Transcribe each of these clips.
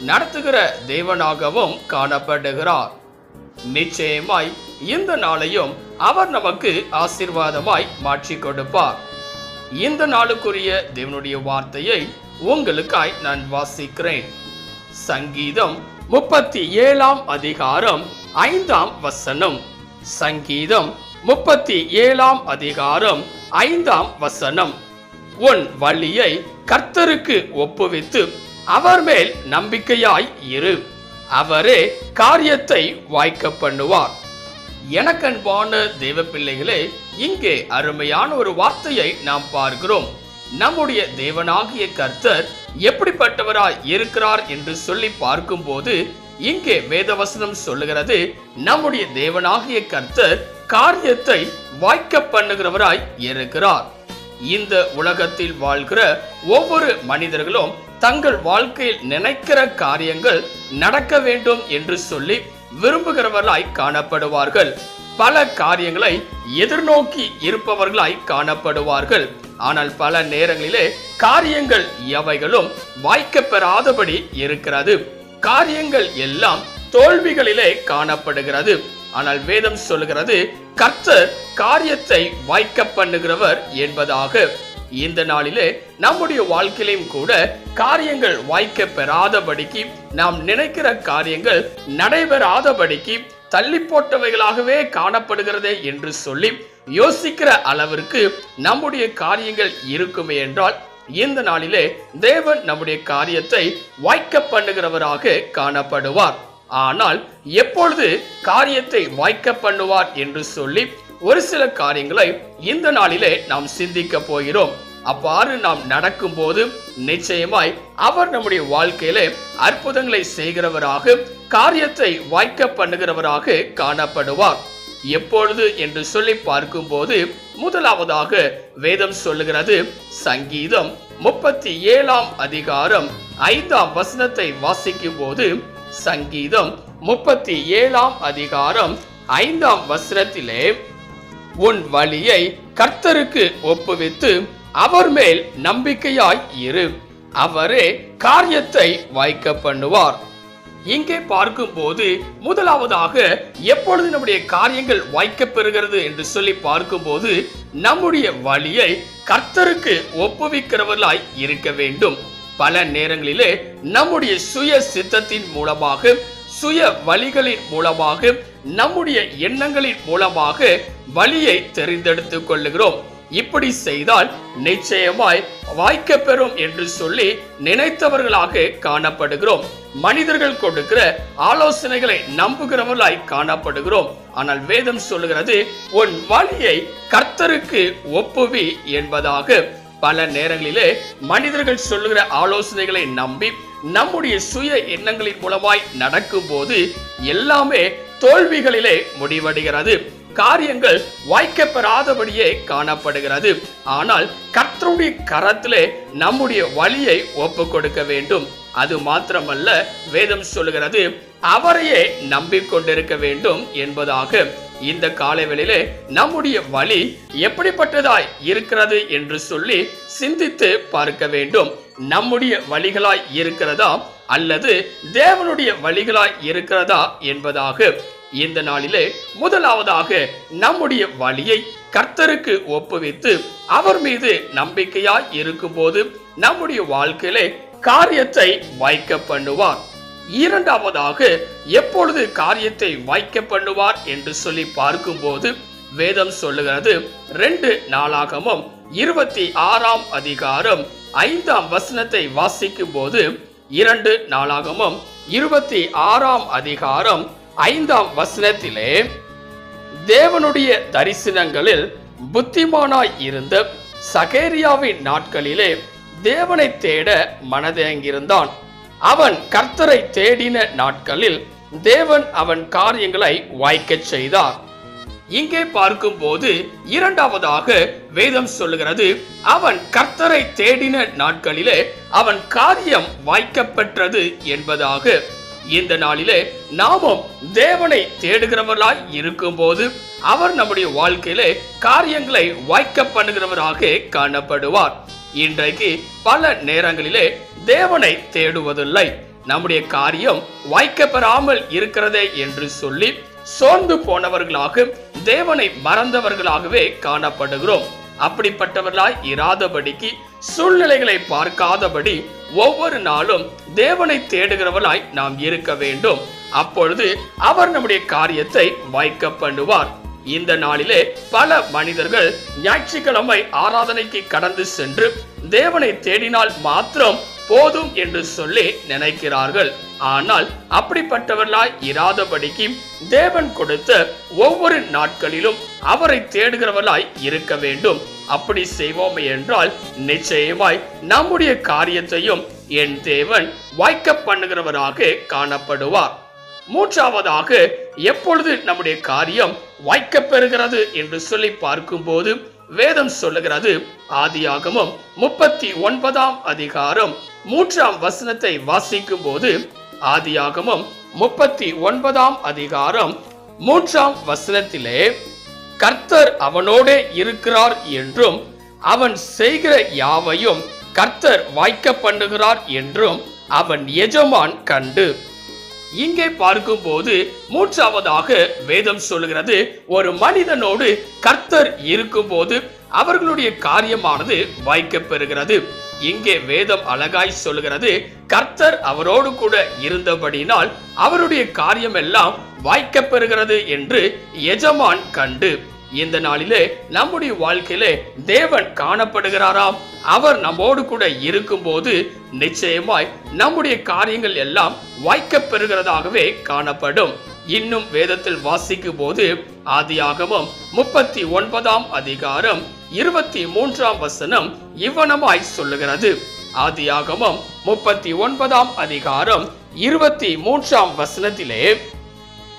நடத்துகிற தேவனாகவும் காணப்படுகிறார். நிச்சயமாய் இந்த நாளையும் அவர் நமக்கு ஆசீர்வாதமாய் மாற்றி கொடுப்பார். இந்த நாளுக்குரிய தேவனுடைய வார்த்தையை உங்களுக்காய் நான் வாசிக்கிறேன். சங்கீதம் முப்பத்தி ஏழாம் அதிகாரம் ஐந்தாம் வசனம். சங்கீதம் முப்பத்தி ஏழாம் அதிகாரம் ஐந்தாம் வசனம். உன் வழியை கர்த்தருக்கு ஒப்புவித்து அவர் மேல் நம்பிக்கையாய் இரு. அவரே காரியத்தை வாய்க்க பண்ணுவார். எனக்கன்பான தேவப்பிள்ளைகளே இங்கே அருமையான ஒரு வார்த்தையை நாம் பார்க்கிறோம். நம்முடைய தேவனாகிய கர்த்தர் எப்படிப்பட்டவராய் இருக்கிறார் என்று சொல்லி பார்க்கும்போது இங்கே வேதவசனம் சொல்லுகிறது நம்முடைய தேவனாகிய கர்த்தர் காரியத்தை வாய்க்க பண்ணுகிறவராய் இருக்கிறார். இந்த உலகத்தில் வாழ்கிற ஒவ்வொரு மனிதர்களும் தங்கள் வாழ்க்கையில் நினைக்கிற காரியங்கள் நடக்க வேண்டும் என்று சொல்லி விரும்புகிறவர்களாய் காணப்படுவார்கள். பல காரியங்களை எதிர்நோக்கி இருப்பவர்களாய் காணப்படுவார்கள். ஆனால் பல நேரங்களிலே காரியங்கள் எவைகளும் வாய்க்க பெறாதபடி இருக்கிறது. காரியங்கள் எல்லாம் தோல்விகளிலே காணப்படுகிறது. ஆனால் வேதம் சொல்லுகிறது கர்த்தர் காரியத்தை வாய்க்க பண்ணுகிறவர் என்பதாக. இந்த நாளிலே நம்முடைய வாழ்க்கையிலும் கூட காரியங்கள் வாய்க்க பெறாதபடிக்கு நாம் நினைக்கிற காரியங்கள் நடைபெறாதபடிக்கு தள்ளி போட்டவைகளாகவே காணப்படுகிறதே என்று சொல்லி யோசிக்கிற அளவிற்கு நம்முடைய காரியங்கள் இருக்குமே என்றால் இந்த நாளிலே தேவன் நம்முடைய காரியத்தை வாய்க்க பண்ணுகிறவராக காணப்படுவார். ஆனால் எப்பொழுது காரியத்தை வாய்க்க பண்ணுவார் என்று சொல்லி ஒரு சில காரியங்களை இந்த நாளிலே நாம் சிந்திக்க போகிறோம். அவ்வாறு நாம் நடக்கும்போது நிச்சயமாய் அவர் நம்முடைய வாழ்க்கையில அற்புதங்களை செய்கிறவராக காரியத்தை வாய்க்க பண்ணுகிறவராக காணப்படுவார். எப்பொழுது என்று சொல்லி பார்க்கும்போது முதலாவதாக வேதம் சொல்லுகிறது சங்கீதம் முப்பத்தி ஏழாம் அதிகாரம் ஐந்தாம் வசனத்தை வாசிக்கும் போது சங்கீதம் முப்பத்தி ஏழாம் அதிகாரம் ஐந்தாம் வசனத்திலே உன் வழியை கர்த்தருக்கு ஒப்புவித்து அவர் மேல் நம்பிக்கையாய் இரு. அவரே காரியத்தை வாய்க்க பண்ணுவார். இங்கே பார்க்கும்போது முதலாவதாக எப்பொழுது நம்முடைய காரியங்கள் வாய்க்க பெறுகிறது என்று சொல்லி பார்க்கும்போது நம்முடைய வழியை கர்த்தருக்கு ஒப்புவிக்கிறவர்களாய் இருக்க வேண்டும். பல நேரங்களிலே நம்முடைய சுய சித்தத்தின் மூலமாக சுய வழிகளின் மூலமாக நம்முடைய எண்ணங்களின் மூலமாக வழியை தெரிந்தெடுத்துக் கொள்ளுகிறோம். இப்படி செய்தால் நிச்சயமாய் வாய்க்க பெறும் என்று சொல்லி நினைத்தவர்களாக காணப்படுகிறோம். மனிதர்கள் கொடுக்கிற ஆலோசனைகளை நம்புகிறவர்களாய் காணப்படுகிறோம். ஆனால் வேதம் சொல்லுகிறது உன் வழியை கர்த்தருக்கு ஒப்புவி என்பதாக. பல நேரங்களிலே மனிதர்கள் சொல்லுகிற ஆலோசனைகளை நம்பி நம்முடைய சுய எண்ணங்களின் மூலமாய் நடக்கும் போது எல்லாமே தோல்விகளிலே முடிவடைகிறது. காரியங்கள் வாய்க்கப்பெறாதபடியே காணப்படுகிறது. ஆனால் கர்த்தருடைய கரத்திலே நம்முடைய வழியை ஒப்பு கொடுக்க வேண்டும். அது மாத்திரமல்ல வேதம் சொல்லுகிறது அவரையே நம்பிக்கொண்டிருக்க வேண்டும் என்பதாக. இந்த காலவெளியிலே நம்முடைய வழி எப்படிப்பட்டதாய் இருக்கிறது என்று சொல்லி சிந்தித்து பார்க்க வேண்டும். நம்முடைய வழிகளாய் இருக்கிறதா அல்லது தேவனுடைய வழிகளாய் இருக்கிறதா என்பதாக. இந்த நாளிலே முதலாவதாக நம்முடைய வழியை கர்த்தருக்கு ஒப்புவித்து அவர் மீது நம்பிக்கையாய் இருக்கும்போது நம்முடைய வாழ்க்கையிலே காரியத்தை வாய்க்க பண்ணுவார். இரண்டாவதாக எப்பொழுது காரியத்தை வாய்க்க பண்ணுவார் என்று சொல்லி பார்க்கும்போது வேதம் சொல்லுகிறது ரெண்டு நாளாகமும் இருபத்தி ஆறாம் அதிகாரம் ஐந்தாம் வசனத்தை வாசிக்கும் போது இரண்டு நாளாகமும் இருபத்தி ஆறாம் அதிகாரம் ஐந்தாம் வசனத்திலே தேவனுடைய தரிசனங்களில் புத்திமானாய் இருந்த சகேரியாவின் நாட்களிலே தேவனை தேட மனதேங்கியிருந்தான். அவன் கர்த்தரை தேடின நாட்களில் தேவன் அவன் காரியங்களை வாய்க்கச் செய்தார். இங்கே பார்க்கும்போது இரண்டாவதாக வேதம் சொல்லுகிறது அவன் கர்த்தரை தேடின நாட்களிலே அவன் காரியம் வாய்க்கப்பெற்றது என்பதாக. இந்த நாளிலே நாமும் தேவனை தேடுகிறவர்களாய் இருக்கும்போது அவர் நம்முடைய வாழ்க்கையிலே காரியங்களை வாய்க்க பண்ணுகிறவராக காணப்படுவார். இன்றைக்கு பல நேரங்களிலே தேவனை தேடுவதில்லை. நம்முடைய காரியம் வாய்க்கப்பெறாமல் இருக்கிறதே என்று சொல்லி சோர்ந்து போனவர்களாக தேவனை மறந்தவர்களாகவே காணப்படுகிறோம். அப்படிப்பட்டவர்களாய் இராதபடிக்கு சூழ்நிலைகளை பார்க்காதபடி ஒவ்வொரு நாளும் தேவனை தேடுகிறவர்களாய் நாம் இருக்க வேண்டும். அப்பொழுது அவர் நம்முடைய காரியத்தை வாய்க்க பண்ணுவார். இந்த நாளிலே பல மனிதர்கள் ஞாயிற்றுக்கிழமை ஆராதனைக்கு கடந்து சென்று தேவனை தேடினால் மாத்திரம் போதும் என்று சொல்லி நினைக்கிறார்கள். ஆனால் அப்படிப்பட்டவர்களாய் இராதபடிக்கு தேவன் கொடுத்த ஒவ்வொரு நாட்களிலும் அவரை தேடுகிறவர்களாய் இருக்க வேண்டும். அப்படி செய்வோம் என்றால் நிச்சயமாய் நம்முடைய காரியத்தையும் என் தேவன் வாய்க்க பண்ணுகிறவராக காணப்படுவார். மூன்றாவதாக எப்பொழுது நம்முடைய காரியம் வாய்க்க பெறுகிறது என்று சொல்லி பார்க்கும்போது வேதம் சொல்லுகிறது. ஆதியாகமும் முப்பத்தி ஒன்பதாம் அதிகாரம் மூன்றாம் வசனத்தை வாசிக்கும் போது ஆதியாகமம் முப்பத்தி ஒன்பதாம் அதிகாரம் மூன்றாம் வசனத்திலே கர்த்தர் அவனோடே இருக்கிறார் என்றும் அவன் செய்கிற யாவையும் கர்த்தர் வாய்க்க பண்ணுகிறார் என்றும் அவன் எஜமான் கண்டு. இங்கே பார்க்கும்போது மூன்றாவதாக வேதம் சொல்லுகிறது ஒரு மனிதனோடு கர்த்தர் இருக்கும்போது அவர்களுடைய காரியமானது வாய்க்க பெறுகிறது. இங்கே வேதம் அழகாய் சொல்லுகிறது கர்த்தர் அவரோடு கூட இருந்தபடினால் அவருடைய காரியம் எல்லாம் வாய்க்கப்பெறுகிறது என்று எஜமான் கண்டு. இந்த நாளிலே நம்முடைய வாழ்க்கையிலே தேவன் காணப்படுகிறாராம். அவர் நம்மோடு கூட இருக்கும்போது நிச்சயமாய் நம்முடைய காரியங்கள் எல்லாம் வாய்க்கப்பெறுகிறதாகவே காணப்படும். இன்னும் வேதத்தில் வாசிக்கும் போது ஆதியாகமம் முப்பத்தி ஒன்பதாம் அதிகாரம் இருபத்தி மூன்றாம் வசனம் இவ்வனமாய் சொல்லுகிறது. ஆதியாகமம் முப்பத்தி ஒன்பதாம் அதிகாரம் இருபத்தி மூன்றாம் வசனத்திலே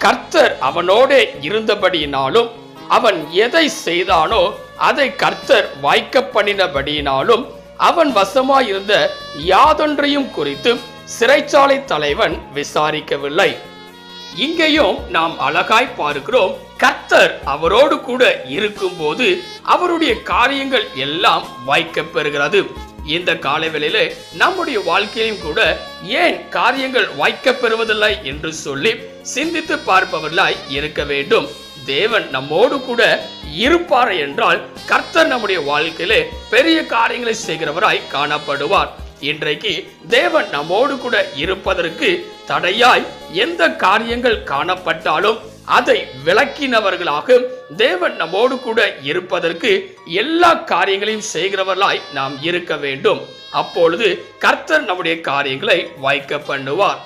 கர்த்தர் அவனோடே இருந்தபடியினாலும் அவன் எதை செய்தானோ அதை கர்த்தர் வாய்க்க பண்ணினபடியினாலும் அவன் வசமாயிருந்த யாதொன்றையும் குறித்து சிறைச்சாலை தலைவன் விசாரிக்கவில்லை. இங்கேயும் நாம் அழகாய் பார்க்கிறோம் கர்த்தர் அவரோடு கூட இருக்கும்போது அவருடைய காரியங்கள் எல்லாம் வாய்க்கப்பெறுகிறது இந்த காலவெளியில நம்முடைய வாழ்க்கையிலும் கூட ஏன் காரியங்கள் வாய்க்கப்பெறுவதில்லை என்று சொல்லி சிந்தித்து பார்ப்பவர்களாய் இருக்க வேண்டும். தேவன் நம்மோடு கூட இருப்பார் என்றால் கர்த்தர் நம்முடைய வாழ்க்கையிலே பெரிய காரியங்களை செய்கிறவராய் காணப்படுவார். இன்றைக்கு தேவன் நம்மோடு கூட இருப்பதற்கு தடையாய் எந்த காரியங்கள் காணப்பட்டாலும் அதை விளக்கினவர்களாக தேவன் நம்மோடு கூட இருப்பதற்கு எல்லா காரியங்களையும் செய்கிறவர்களாய் நாம் இருக்க வேண்டும். அப்பொழுது கர்த்தர் நம்முடைய காரியங்களை வாய்க்க பண்ணுவார்.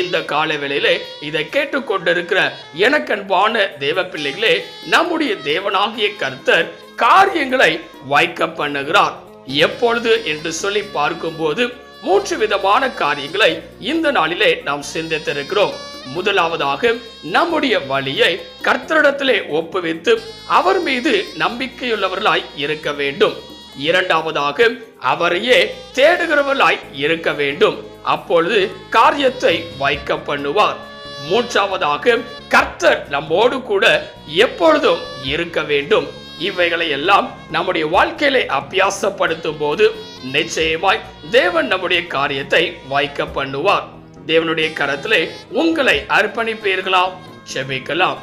இந்த காலவேளையிலே இதை கேட்டுக்கொண்டிருக்கிற எனக்கன்பான தேவ பிள்ளைகளே நம்முடைய தேவனாகிய கர்த்தர் காரியங்களை வாய்க்க பண்ணுகிறார். எப்பொழுது என்று சொல்லி பார்க்கும்போது மூன்று விதமான காரியங்களை இந்த நாளிலே நாம் சிந்தித்திருக்கிறோம். முதலாவதாக நம்முடைய வழியை கர்த்தரிடத்திலே ஒப்புவித்து அவர் மீது நம்பிக்கையுள்ளவர்களாய் இருக்க வேண்டும். இரண்டாவதாக அவரையே தேடுகிறவர்களாய் இருக்க வேண்டும். அப்பொழுது காரியத்தை வைக்க பண்ணுவார். மூன்றாவதாக கர்த்தர் நம்மோடு கூட எப்பொழுதும் இருக்க வேண்டும். இவைகளை எல்லாம் நம்முடைய வாழ்க்கையிலே அபியாசப்படுத்தும் போது நிச்சயமாய் தேவன் நம்முடைய காரியத்தை வாய்க்க பண்ணுவார். தேவனுடைய கரத்திலே உங்களை அர்ப்பணிப்பீர்களாம் செபிக்கலாம்.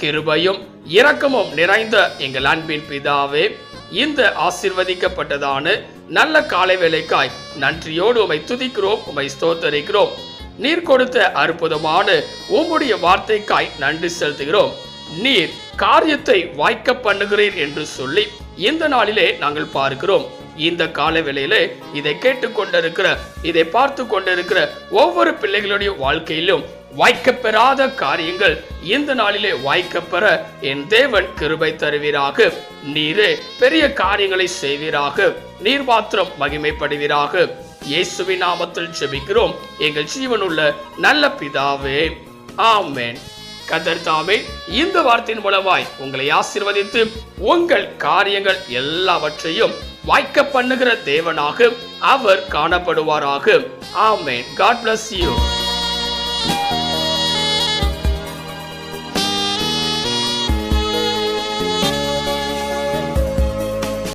கிருபையும் இரக்கமும் நிறைந்த எங்கள் அன்பின் பிதாவே இந்த ஆசிர்வதிக்கப்பட்டதான நல்ல காலை வேலைக்காய் நன்றியோடு உமை துதிக்கிறோம் உமை ஸ்தோத்தரிக்கிறோம். நீர் கொடுத்த அற்புதமான உம்முடைய வார்த்தைக்காய் நன்றி செலுத்துகிறோம். நீர் காரியத்தை வாய்க்க பண்ணுகிறீர் என்று சொல்லி இந்த நாளிலே நாங்கள் பார்க்கிறோம். இந்த கால வேளையிலே இதை கேட்டுக்கொண்டிருக்கிற இதை பார்த்து கொண்டிருக்கிற ஒவ்வொரு பிள்ளைகளுடைய வாழ்க்கையிலும் வாய்க்கப்பெறாத காரியங்கள் இந்த நாளிலே வாய்க்கப்பெற என் தேவன் கிருபை தருவீராக. நீரே பெரிய காரியங்களை செய்வீராக. நீர் மாத்திரம் மகிமைப்படுவீராக. இயேசுவின் நாமத்தில் ஜெபிக்கிறோம். எங்கள் ஜீவனுள்ள நல்ல பிதாவே. ஆமேன். கத்தர் தாமே இந்த வார்த்தையின் மூலமாய் உங்களை ஆசீர்வதித்து உங்கள் காரியங்கள் எல்லாவற்றையும் வாய்க்க பண்ணுகிற தேவனாக அவர் காணப்படுவாராக. ஆமேன். God bless you